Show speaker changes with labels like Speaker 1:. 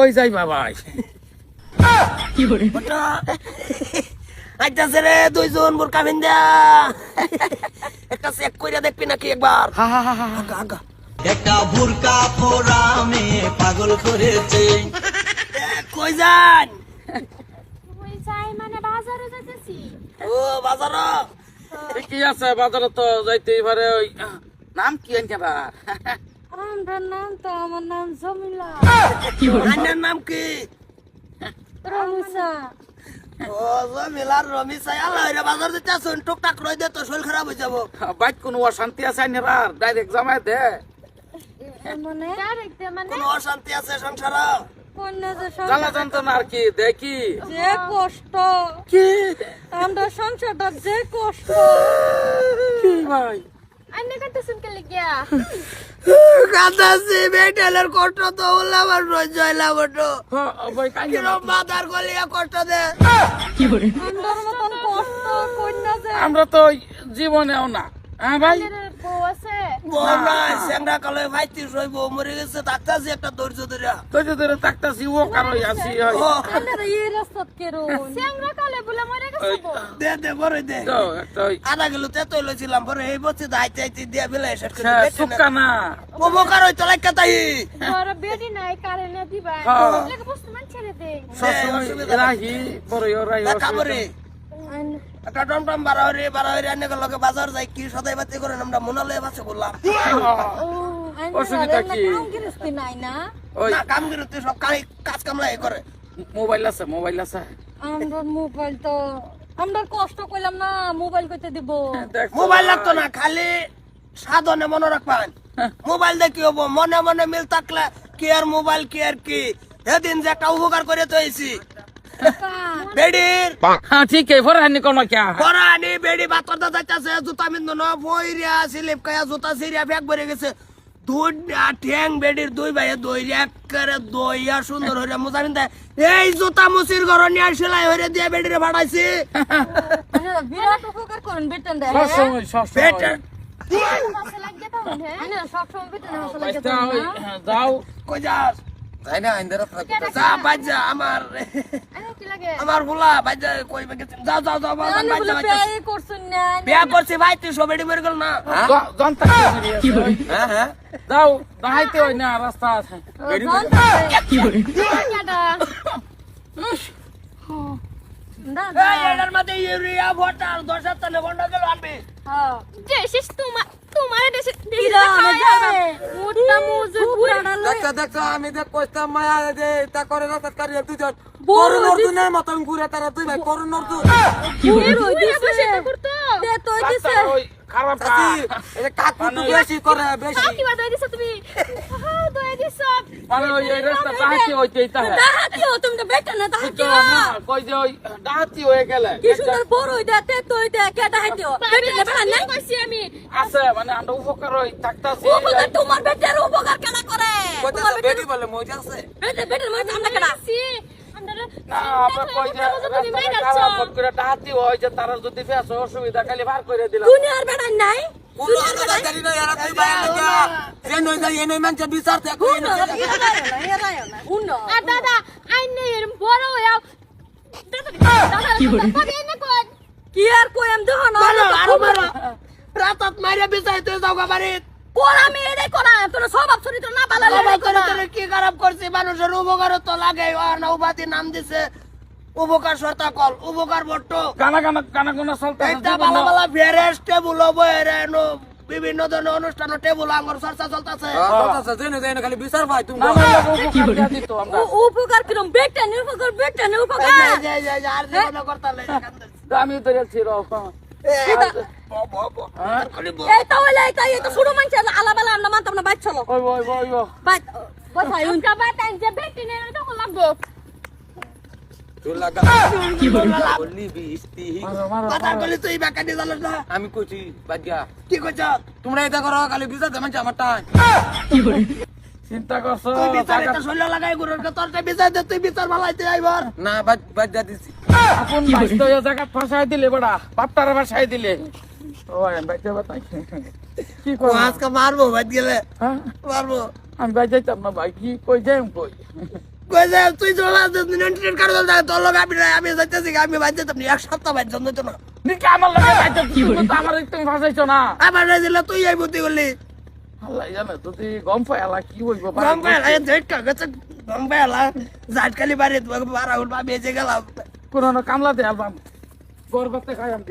Speaker 1: কই যাই বাবাই
Speaker 2: আইতাছে রে দুইজন বোরকা ভিন্দা একটা চেক কইরা দেখবি নাকি একবার?
Speaker 1: হা হা হা হা
Speaker 2: আগা আগা।
Speaker 3: একটা বুরকা ফোরামে পাগল করেছে।
Speaker 2: কই যান?
Speaker 4: যাই মানে বাজারে যাইতেছি।
Speaker 2: ও বাজার
Speaker 1: ঠিকই আছে বাজারে তো যাইতেই পারে ওই নাম কি আনকে বা
Speaker 4: আমার নাম তো আমার নাম জমিলা।
Speaker 2: নাম কি?
Speaker 4: রমিসা।
Speaker 2: ও জমিলার রমিসা আল্লাহ রে বাজার দিতে আসুন টুকটাক রই দে তো শরীর খারাপ হয়ে যাব
Speaker 1: বাইক কোনো অশান্তি আছে আইনের ডাইরেক্ট জামাই দে।
Speaker 4: মানে? ডাইরেক্ট মানে?
Speaker 2: কোনো অশান্তি আছে সংসার?
Speaker 1: জ্বালা যন্ত্রণা আর কি দেখি।
Speaker 4: যে কষ্ট।
Speaker 1: কি?
Speaker 4: আমরা সংসারটা যে কষ্ট।
Speaker 1: কি ভাই?
Speaker 4: আইনে কাটতেছেন কে
Speaker 2: কষ্ট তো হলো আমার সহ্য হইলাম ওটো
Speaker 1: ভাই
Speaker 2: কিরম মাথার গলিয়া কষ্ট দে।
Speaker 4: কি
Speaker 1: আমরা তো জীবনেও না। হ্যাঁ ভাই?
Speaker 4: বউ আছে?
Speaker 2: বউ নাই স্যাংরা কালে ভাইতি সই বউ মরে গেছে ডাক্তারছি একটা ধৈর্য ধরে।
Speaker 1: তুই ধরে থাকতাছি ও কারোই আছি
Speaker 2: ও।
Speaker 4: আইনের এই রাস্তাত কেরো স্যাংরা কালে বলে মরে গেছে
Speaker 2: দে দে পরে দে।
Speaker 1: তো একটা ওই
Speaker 2: আধা কিলো তেতই লইছিলাম পরে এই বছর দাইতে আইতে দিয়া বেলা এসে
Speaker 1: সুক্কা না।
Speaker 2: উপকার হইতো লাইকা তাই।
Speaker 4: বড় বেডি নাই কারেন্ট দিবা
Speaker 1: হ্যাঁ।
Speaker 4: লাগে বস্তু মান ছেড়ে দে।
Speaker 1: রাহি বড় রাহি
Speaker 2: কামরে একটা টমটম বাড়া হরে বাড়া হরে অনেক লোকে বাজার যাই কি সদাই বাতি করে আমরা মনালয়ে বাসে
Speaker 4: ও
Speaker 1: অসুবিধা কি?
Speaker 4: নাই না?
Speaker 1: ওই
Speaker 2: কাম করতে সব কাজ কামলাই করে।
Speaker 1: মোবাইল আছে মোবাইল আছে।
Speaker 4: আমরা মোবাইল তো আমরা কষ্ট করলাম না মোবাইল করতে দিব।
Speaker 2: মোবাইল লাগতো না খালি সাধনে মনে রাখবেন। মোবাইল দিয়ে কি হব? মনে মনে মিল থাকলে কি আর মোবাইল কি আর কি? সেদিন যে একটা উপকার করে তো এসি বেডির
Speaker 1: হ্যাঁ ঠিক আছে কোন কি?
Speaker 2: পরানি বেডি বাতর দা যাইতাছে জুতা মিন্দু ন বইরিয়া স্লিপ কায়া জুতা সিরিয়া ব্যাগ ভরে গেছে। আ, ঠ্যাং বেডির দুই ভাইয়ে দইরিয়া করে দইয়া সুন্দর হইরা মোজা মিন্দা এই জুতা মুসির ঘর নিয়ে সেলাই হইরে দিয়ে বেডিরে ভাড়াইছি।
Speaker 4: বিরাট উপকার করেন বেতন দেয়
Speaker 1: সব সব সময়
Speaker 4: বেতন। হাসা লাগে
Speaker 1: বাইস্তা ওই, হ্যাঁ, যাও
Speaker 2: কই যাস?
Speaker 3: তাই না? আইন্দারা
Speaker 2: যা বাজা আমার।
Speaker 4: কি লাগে?
Speaker 2: আমার ভুলা বাজা কই গেছে? যাও যাও যাও বাজা
Speaker 4: বলে
Speaker 2: বাজা
Speaker 4: বিয়ে করছুন না?
Speaker 2: বিয়া করছি ভাই তুই সব বেডি গেল না?
Speaker 1: জনতা কি করে
Speaker 3: হ্যাঁ। হ্যাঁ
Speaker 1: যাও দাহাইতে ওই না রাস্তা আছে।
Speaker 3: আমি দেখ কইতাম মায়া যে তা করে তার কারিয়া দুজন
Speaker 4: দিস-
Speaker 3: অর্জুনের মতন ঘুরে তারা তুই ভাই করুন অর্জুন।
Speaker 4: দে তো দিছে।
Speaker 1: রাস্তা খারাপ
Speaker 3: এটা কাকু তো বেশি করে বেশি।
Speaker 4: কি বাদ দিছ তুমি? হ্যাঁ দই দিছ।
Speaker 1: মানে ওই রাস্তা দাহাতি হইতে ইতা হ্যাঁ
Speaker 4: দাহাতি ও তুমি তো বেটা না দাহাতি
Speaker 1: তো কই যে ওই দাহাতি হয়ে গেলে।
Speaker 4: কি সুন্দর বড় হই দেতে তুই দে কে দাহাতি ও বেটা না বেটা নাই কইছি আমি।
Speaker 1: আছে মানে আমরা উপকার হই থাকতাছি।
Speaker 4: উপকার তোমার বেটার উপকার কেন করে?
Speaker 3: কইতাছে বেটি বলে মজা আছে
Speaker 4: বেটা বেটার মধ্যে আমরা কেন
Speaker 1: তারা যদি অসুবিধা খালি বার করে দিলাম।
Speaker 4: নাই হইয়া কি আর দেহ না
Speaker 2: রাতাত মারিয়া বিছাইতে যাও বাড়িত।
Speaker 4: কোরা মেরে কোরা তোর সব চরিত্র না ভালো লাগে
Speaker 2: কি খারাপ করছি মানুষের উপকার তো লাগে আর না উপাধি নাম দিছে উপকার সর্তা কল উপকার বট্ট
Speaker 1: গানা গানা গানা গানা চলতে
Speaker 2: এইটা ভালো ভালো ভেরেস টেবুল নো বিভিন্ন ধরনের অনুষ্ঠান টেবুল আঙ্গুর চর্চা চলতেছে
Speaker 3: কইতাছে যে নই খালি বিচার ভাই তুমি
Speaker 4: উপকার কিরম বেটা নে উপকার বেটা নে উপকার
Speaker 2: আর
Speaker 1: আমি তো রক
Speaker 3: আমি কইছি বাদিয়া
Speaker 2: কি কইছ?
Speaker 3: তোমরা এটা করো খালি বিচার দেবেন আমার টাইম
Speaker 1: চিন্তা করছ
Speaker 2: তুই বিচার এটা শৈল লাগাই গুরুর কে তোর বিচার দে তুই বিচার ভালাইতে আইবার।
Speaker 3: না বাদ বাদ দিছি।
Speaker 1: আপন বাইতো এ জায়গা ফাসাই দিলে বড়া বাপটার ফাসাই দিলে। বাইতে কি করব
Speaker 2: আজকে মারবো গেলে?
Speaker 1: হ্যাঁ?
Speaker 2: মারবো।
Speaker 1: আমি বাই যাইতাম না ভাই কি কই যাই কই?
Speaker 2: কই যে তুই চলা নিয়ন্ত্রণ কার দল যায় তোর লোক আমি আমি যাইতেছি আমি বাইর যেতাম না, এক সপ্তাহ বাইর জন্য তো না।
Speaker 1: নিকে আমার লগে কি তো আমার তুমি ফাঁসাইছো না।
Speaker 2: আমার নাই তুই এই বুদ্ধি করলি
Speaker 1: আল্লাহ জানে যদি গম পাইলা কি হইব
Speaker 2: গম পাইলা এই জেটকা গেছে গম পাইলা জাটকালি বাড়ি তোমাকে বারা উঠবা বেঁচে গেলাম।
Speaker 1: কোন কামলা দে আলবাম গড় করতে খাই আমি